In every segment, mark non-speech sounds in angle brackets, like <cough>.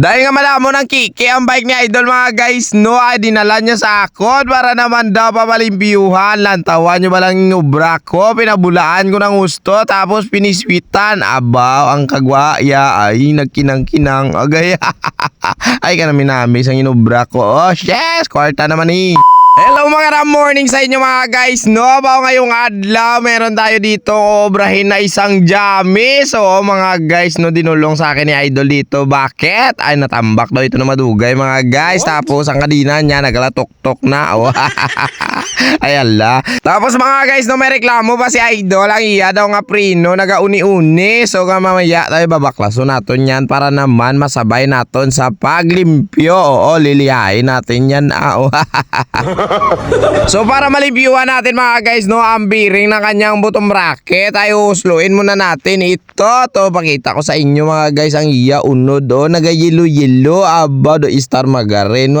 Dahil nga malaman mo ng kiki ang bike ni Idol mga guys, no, ay dinala niya sa akon para naman daw papalimpiyuhan. Lantawan niyo ba lang yung ubra ko, pinabulaan ko ng gusto, tapos piniswitan. Abaw, ang kagwa, ya, ay, nagkinang-kinang, agay. <laughs> ay, ka namin namin sa inubra ko. Oh, yes, kwarta naman eh. Hello mga ram morning sa inyo mga guys no? Bao ngayong adlaw meron tayo dito obrahin na isang jami. So mga guys no dinulong sa akin ni Idol dito Bakit? Ay natambak daw ito na madugay mga guys. Tapos ang kadina niya nagalatok-tok na. Oh. <laughs> Ay ala. Tapos mga guys no may reklamo pa si Idol? Ang iya daw nga prino nagauni-uni. So mamaya tayo babaklaso natin yan Para naman masabay natin sa paglimpyo. Oo lilihain natin yan. Ah, oh. <laughs> So para malibyuhan natin mga guys no ang bearing ng kanyang bottom bracket ay usluin muna natin. Ito to pakita ko sa inyo mga guys ang iya unod o nagayelo yelo aba do star magarin <laughs>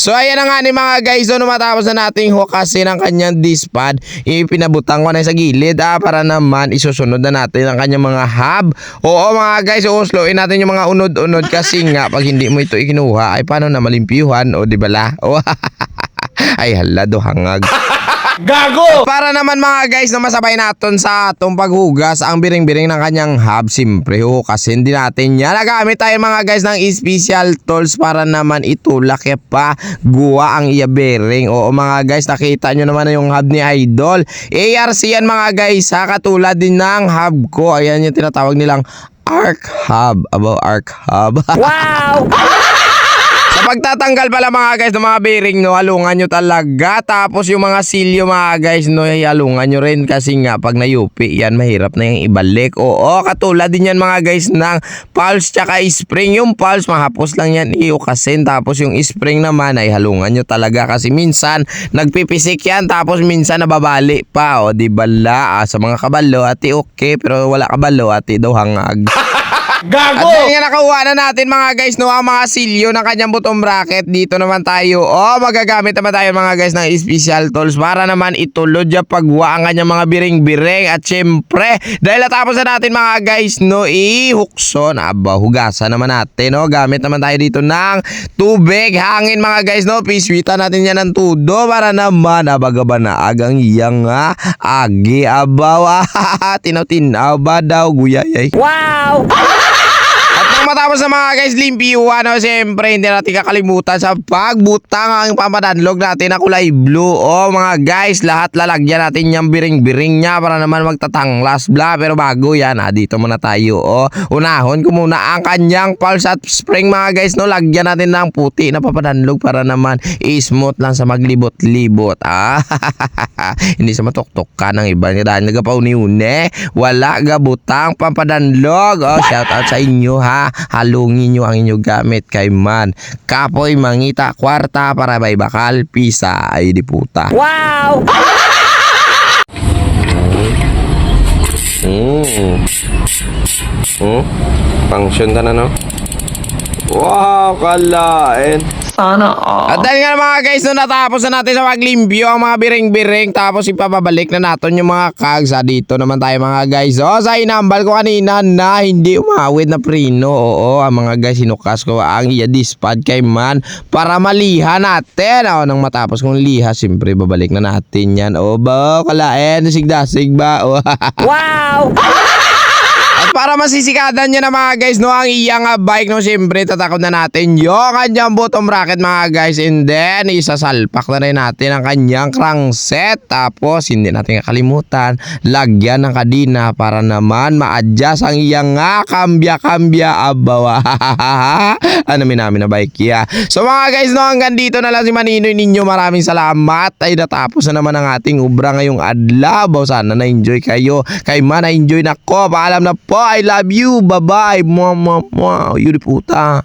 So ayan na nga ni mga guys no matapos na nating hukasin ang kanyang dispad ipinabutang ko na sa gilid ah, para naman isusunod na natin ang kanyang mga hub Oo mga guys usluin natin yung mga unod-unod kasi nga pag hindi mo ito ikinuha ay paano na malimpyuhan? O di bala o <laughs> ay hala do hangag Gago! Para naman mga guys na masabay natin sa atong paghugas ang biring-biring ng kanyang hub. Siyempre ho kasi hindi natin yan Nagamit tayo mga guys ng special tools para naman itulak ya pa Guwa ang iya bearing Oo mga guys nakita nyo naman na yung hub ni Idol. ARC yan mga guys ha? Katulad din ng hub ko. Ayan yung tinatawag nilang Arc Hub. Abo Arc Hub. <laughs> Wow! Pagtatanggal pala mga guys ng mga bearing no, halungan nyo talaga. Tapos yung mga silyo mga guys no, ay halungan nyo rin kasi nga pag nayupi yan mahirap na yung ibalik. Oo, katulad din yan mga guys ng pulse tsaka spring. Yung pulse mahapos lang yan iukasin. Tapos yung spring naman ay halungan nyo talaga kasi minsan nagpipisik yan tapos minsan nababali pa. O di bala ah, sa mga kabalo ati okay pero wala kabalo ati daw hangag. <laughs> At Gago! dahil nga nakuha na natin mga guys no? Ang mga silyo ng kanyang bottom bracket. Dito naman tayo. Oh magagamit naman tayo mga guys ng special tools para naman itulod yung pagwa ang kanyang mga biring-biring. At syempre dahil natapos na natin mga guys no ihukson aba hugasan naman natin no? Gamit naman tayo dito ng tubig. Hangin mga guys no? Piswitan natin yan ng tudo para naman abagaba na agang iyang nga agi abaw. <laughs> Tinaw-tinaw ba daw guyayay? Wow! <laughs> matapos na mga guys, limpyo, ano, siyempre, hindi natin kakalimutan sa pagbutang ang pampadanlog natin na kulay blue. O mga guys, lahat lalagyan natin yung biring-biring niya para naman magtatanglas, bla. Pero bago yan, ah, dito muna tayo. O, unahon ko muna ang kanyang pulse at spring mga guys, no, lagyan natin ng puti na papadanlog para naman smooth lang sa maglibot-libot. Ah, <laughs> hindi sa matuktok ka ng iba. Dahil nagapauni-une, wala gabutang pampadanlog. O, shout out sa inyo ha. Halungin nyo ang inyong gamit kay man. Kapoy mangita kwarta para may bakal pisa ay di puta. Wow! Mm. Oh, function ka na no? Wow, kalain. Sana all. At dahil nga mga guys, no, natapos na natin sa paglimpyo ang mga biring-biring tapos ipapabalik na natin yung mga kags. Ah, dito naman tayo mga guys. Oh, sa inambal ko kanina na hindi umawit na prino. Oo, ang mga guys, sinukas ko ang iya dispad kay man para maliha natin. Oh, nang matapos kong liha, siyempre babalik na natin yan. Oh, ba, kalain, sigdasig ba? Oh, <laughs> Wow! Para masisikadan niya na mga guys, no, ang iyang bike, no, siyempre, tatakot na natin yung kanyang bottom bracket mga guys. And then, isasalpak na rin natin ang kanyang crankset. Tapos, hindi natin kakalimutan, lagyan ng kadina para naman ma-adjust ang iyang nga kambya-kambya abawa. <laughs> ano min namin na bike ya. So mga guys, no, hanggang dito na lang si Maninoy ninyo. Maraming salamat. Ay natapos na naman ang ating ubra ngayong adlaw. Sana na-enjoy kayo. Kay man na-enjoy na ko. Paalam na po. I love you. Bye-bye. Mwah, mwah, mwah. Yun puta.